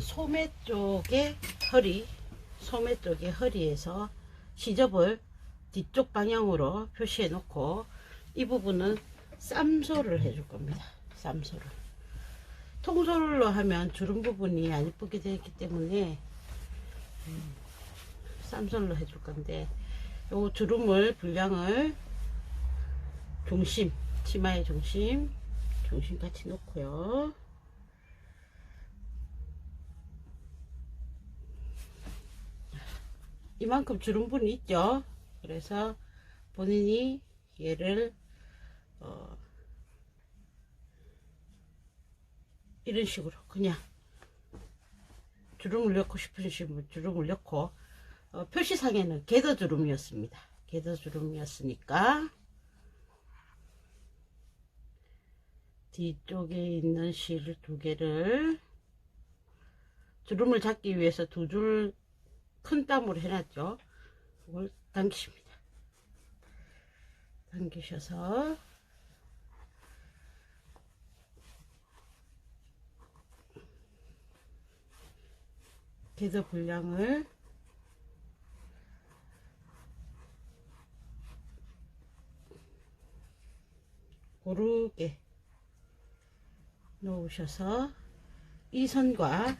소매 쪽에 허리, 소매 쪽에 허리에서 시접을 뒤쪽 방향으로 표시해 놓고 이 부분은 쌈소를 해줄 겁니다. 쌈소를. 통솔로 하면 주름 부분이 안 이쁘게 되기 때문에 음, 쌈솔로 해줄 건데 요 주름을 분량을 중심 치마의 중심 중심 같이 놓고요 이만큼 주름분이 있죠 그래서 본인이 얘를 어, 이런 식으로 그냥 주름을 넣고 싶으시면 주름을 넣고 어, 표시상에는 게더 주름이었습니다. 게더 주름이었으니까 뒤쪽에 있는 실 두 개를 주름을 잡기 위해서 두 줄 큰 땀으로 해놨죠. 그걸 당기십니다. 당기셔서 게더 분량을 고르게 놓으셔서 이 선과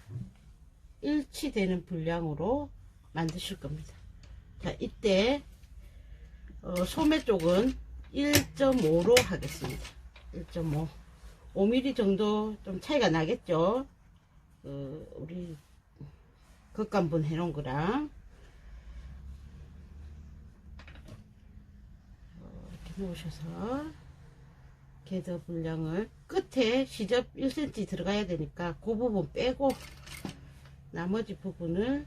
일치되는 분량으로 만드실 겁니다. 자, 이때 어, 소매 쪽은 1.5로 하겠습니다. 1.5 5mm 정도 좀 차이가 나겠죠. 어, 우리 극간분 해놓은 거랑 어, 이렇게 놓으셔서 게더 분량을 끝에 시접 1cm 들어가야 되니까 그 부분 빼고 나머지 부분을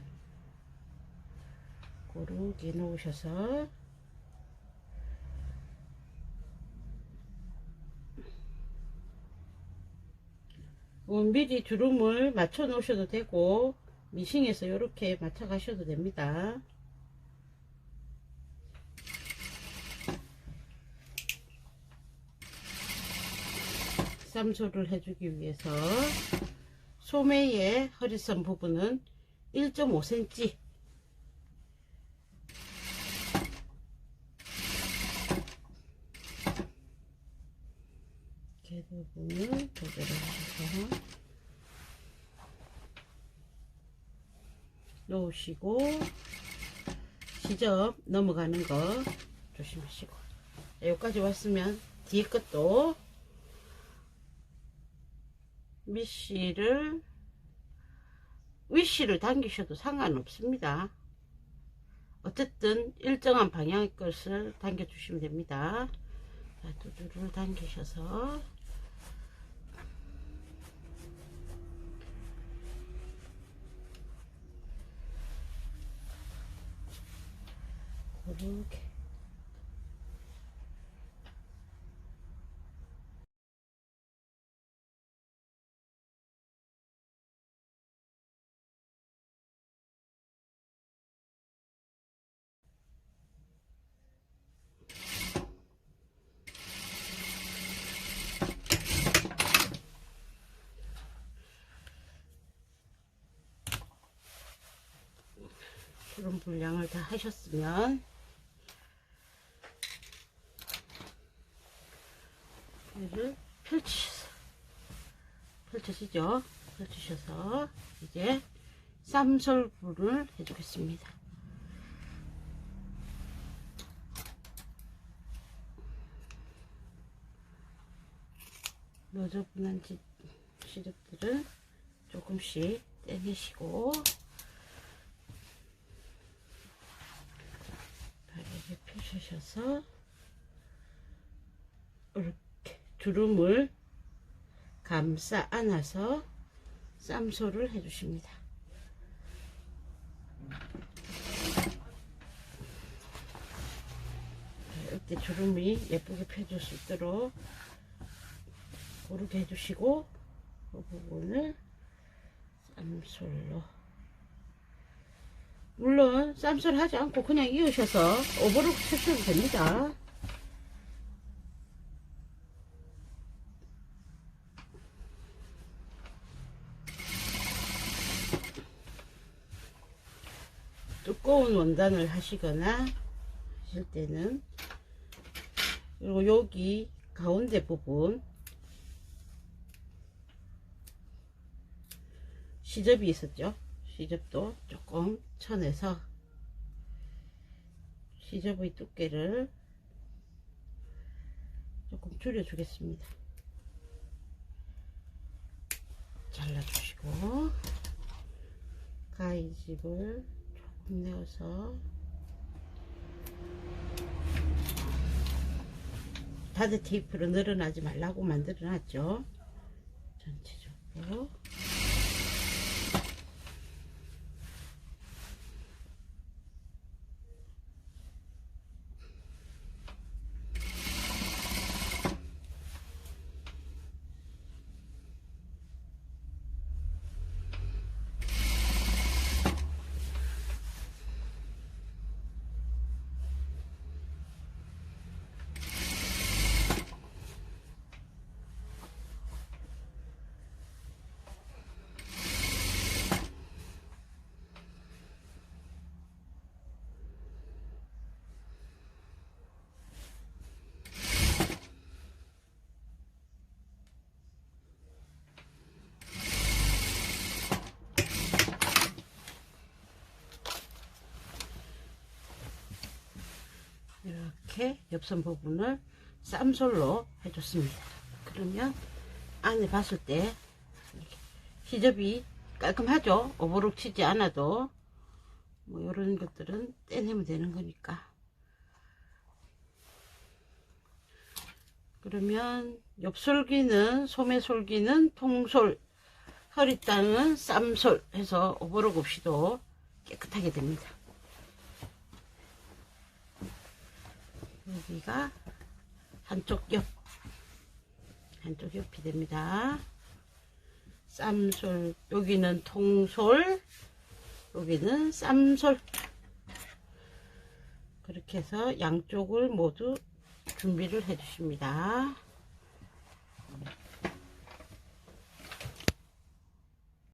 고르게 놓으셔서 원비리 주름을 맞춰 놓으셔도 되고 미싱에서 이렇게 맞춰 가셔도 됩니다. 쌈소를 해주기 위해서 소매의 허리선 부분은 1.5cm 개 부분을 조절하셔서 놓으시고 시접 넘어가는 거 조심하시고 여기까지 왔으면 뒤에 것도 밑실을 윗실을 당기셔도 상관없습니다. 어쨌든 일정한 방향의 것을 당겨 주시면 됩니다. 자, 두 줄을 당기셔서 이렇게. 그런 분량을 다 하셨으면 얘를 펼치셔서 펼쳐지죠? 펼치셔서 이제 쌈솔불을 해주겠습니다. 너저분한 지- 시럽들을 조금씩 떼내시고 바르게 펴주셔서 이렇게 주름을 감싸 안아서 쌈소를 해주십니다. 이때 주름이 예쁘게 펴줄 수 있도록 고르게 해주시고 그 부분을 쌈솔로 물론 쌈솔 하지 않고 그냥 이으셔서 오버로크 쳐셔도 됩니다. 두꺼운 원단을 하시거나 하실 때는 그리고 여기 가운데 부분 시접이 있었죠? 시접도 조금 쳐내서 시접의 두께를 조금 줄여 주겠습니다. 잘라주시고 가위집을 조금 내어서. 다드 테이프로 늘어나지 말라고 만들어놨죠. 전체적으로 이렇게 옆선 부분을 쌈솔로 해줬습니다. 그러면 안에 봤을 때 시접이 깔끔하죠. 오버룩 치지 않아도 뭐 이런 것들은 떼내면 되는 거니까. 그러면 옆솔기는 소매솔기는 통솔, 허리땅은 쌈솔 해서 오버룩 없이도 깨끗하게 됩니다. 여기가 한쪽 옆 한쪽 옆이 됩니다. 쌈솔 여기는 통솔 여기는 쌈솔. 그렇게 해서 양쪽을 모두 준비를 해 주십니다